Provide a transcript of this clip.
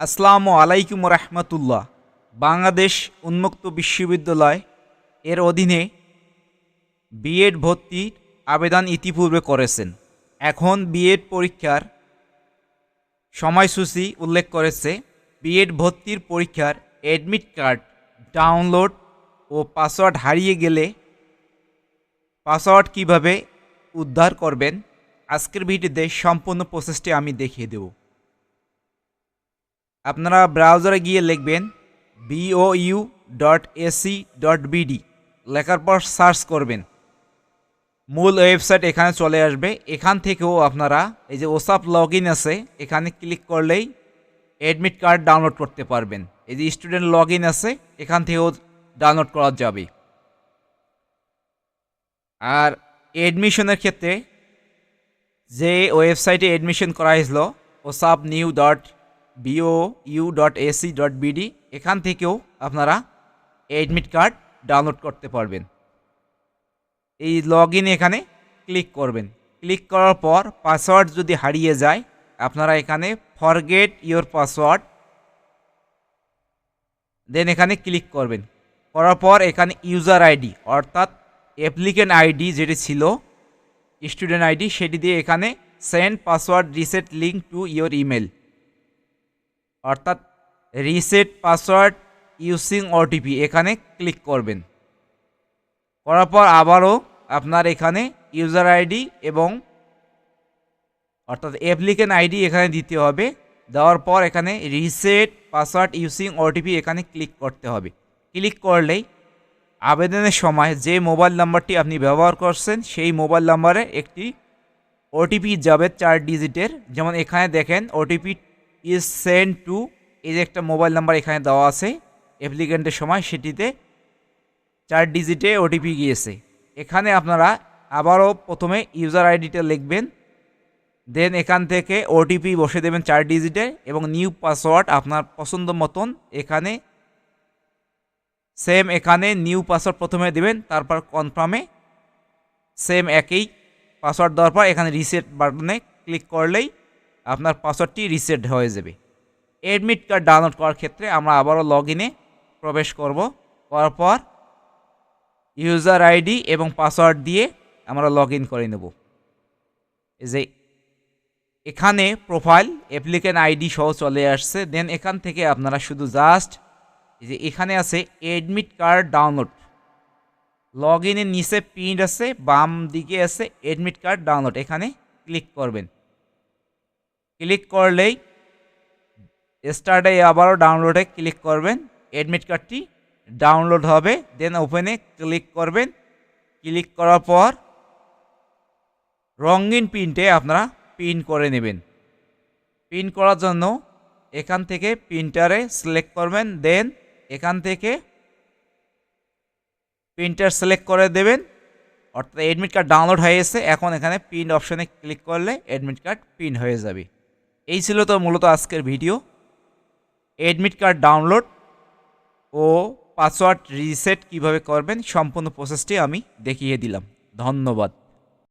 আসসালামু আলাইকুম রহমতুল্লাহ। বাংলাদেশ উন্মুক্ত বিশ্ববিদ্যালয় এর অধীনে বিএড ভর্তির আবেদন ইতিপূর্বে করেছেন। এখন বিএড পরীক্ষার সময়সূচি উল্লেখ করেছে, বিএড ভর্তির পরীক্ষার অ্যাডমিট কার্ড ডাউনলোড ও পাসওয়ার্ড হারিয়ে গেলে পাসওয়ার্ড কীভাবে উদ্ধার করবেন, আজকের ভিডিওতে সম্পূর্ণ প্রসেসটি আমি দেখিয়ে দেব। আপনারা ব্রাউজারে গিয়ে লিখবেন BOU dot AC dot BD লেখার পর সার্চ করবেন। মূল ওয়েবসাইট এখানে চলে আসবে। এখান থেকেও আপনারা এই যে ওসাপ লগ ইন আছে, এখানে ক্লিক করলেই অ্যাডমিট কার্ড ডাউনলোড করতে পারবেন। এই যে স্টুডেন্ট লগ ইন আছে, এখান থেকেও ডাউনলোড করা যাবে। আর অ্যাডমিশনের ক্ষেত্রে যে ওয়েবসাইটে অ্যাডমিশন করা হয়েছিল, ওসাপ new dot BO U dot AC dot BD এখান থেকেও আপনারা এডমিট কার্ড ডাউনলোড করতে পারবেন। এই লগ এখানে ক্লিক করবেন। ক্লিক করার পর পাসওয়ার্ড যদি হারিয়ে যায়, আপনারা এখানে ফরগেট ইওর পাসওয়ার্ড দেন এখানে ক্লিক করবেন। করার পর এখানে ইউজার আইডি অর্থাৎ অ্যাপ্লিকেন্ট আইডি যেটি ছিল স্টুডেন্ট আইডি সেটি দিয়ে এখানে send password reset link to your email অর্থাৎ রিসেট পাসওয়ার্ড ইউসিং ওটিপি এখানে ক্লিক করবেন। করার পর আবারও আপনার এখানে ইউজার আইডি এবং অর্থাৎ অ্যাপ্লিকেন্ট আইডি এখানে দিতে হবে। দেওয়ার পর এখানে রিসেট পাসওয়ার্ড ইউসিং ওটিপি এখানে ক্লিক করতে হবে। ক্লিক করলেই আবেদনের সময় যে মোবাইল নাম্বারটি আপনি ব্যবহার করছেন, সেই মোবাইল নাম্বারে একটি ওটিপি যাবে চার ডিজিটের যেমন এখানে দেখেন ওটিপি ইজ সেন্ড টু এই যে একটা মোবাইল নাম্বার এখানে দেওয়া আছে অ্যাপ্লিকেন্টের সময় সেটিতে চার ডিজিটে ওটিপি গিয়েছে। এখানে আপনারা আবারও প্রথমে ইউজার আইডিটা লিখবেন দেন এখান থেকে ওটিপি বসে দেবেন চার ডিজিটে এবং নিউ পাসওয়ার্ড আপনার পছন্দ মতন এখানে সেম এখানে নিউ পাসওয়ার্ড প্রথমে দেবেন, তারপর কনফার্মে সেম একই পাসওয়ার্ড দেওয়ার পর এখানে রিসেট বাটনে ক্লিক করলেই আপনার পাসওয়ার্ডটি রিসেট হয়ে যাবে। অ্যাডমিট কার্ড ডাউনলোড করার ক্ষেত্রে আমরা আবারও লগ ইনে প্রবেশ করব। করার পর ইউজার আইডি এবং পাসওয়ার্ড দিয়ে আমরা লগ ইন করে নেব। যে এখানে প্রোফাইল অ্যাপ্লিকেন্ট আইডি সহ চলে আসছে। দেন এখান থেকে আপনারা শুধু জাস্ট যে এখানে আছে অ্যাডমিট কার্ড ডাউনলোড লগ ইনের নিচে প্রিন্ট আছে, বাম দিকে আছে অ্যাডমিট কার্ড ডাউনলোড এখানে ক্লিক করবেন। ক্লিক করলেই স্টার্টে আবারও ডাউনলোডে ক্লিক করবেন। অ্যাডমিট কার্ডটি ডাউনলোড হবে। দেন ওপেনে ক্লিক করবেন। ক্লিক করার পর রঙিন প্রিন্টে আপনারা প্রিন্ট করে নেবেন। প্রিন্ট করার জন্য এখান থেকে প্রিন্টারে সিলেক্ট করবেন। দেন এখান থেকে প্রিন্টার সিলেক্ট করে দেবেন। অর্থাৎ অ্যাডমিট কার্ড ডাউনলোড হয়ে গেছে। এখন এখানে প্রিন্ট অপশনে ক্লিক করলে অ্যাডমিট কার্ড প্রিন্ট হয়ে যাবে। এই ছিল তো মূলত আজকের ভিডিও। অ্যাডমিট কার্ড ডাউনলোড ও পাসওয়ার্ড রিসেট কীভাবে করবেন সম্পূর্ণ প্রসেসটি আমি দেখিয়ে দিলাম। ধন্যবাদ।